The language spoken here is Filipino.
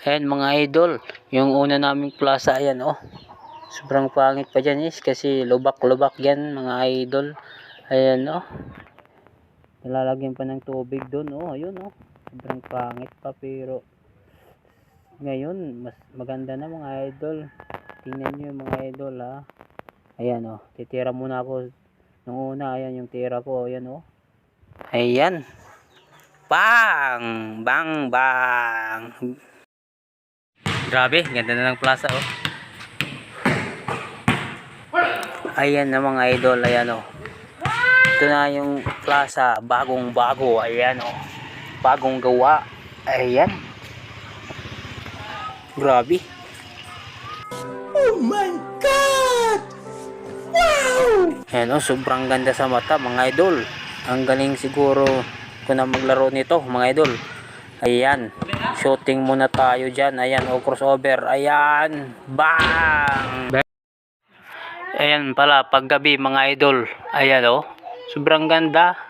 Ayan mga idol, yung una naming plaza, ayan oh. Sobrang pangit pa dyan is kasi lubak-lubak yan mga idol. Ayan oh. Nilalagyan pa ng tubig doon oh, ayun oh. Sobrang pangit pa pero ngayon mas maganda na mga idol. Tingnan yung mga idol ha. Ayan oh, titira muna ako nung una, ayan yung tira ko, ayan oh. Ayan. Bang! Bang! Bang! Grabe, ganda na ng plaza oh. Ayan na mga idol, ayan oh. Ito na yung plaza, bagong bago, ayan oh. Bagong gawa, ayan. Grabe. Oh my God! Wow! Ayan oh, sobrang ganda sa mata mga idol. Ang galing siguro ko na maglaro nito mga idol. Ayan, shooting muna tayo dyan. Ayan, oh, crossover. Ayan, bang! Ayan pala, paggabi mga idol. Ayan oh, sobrang ganda.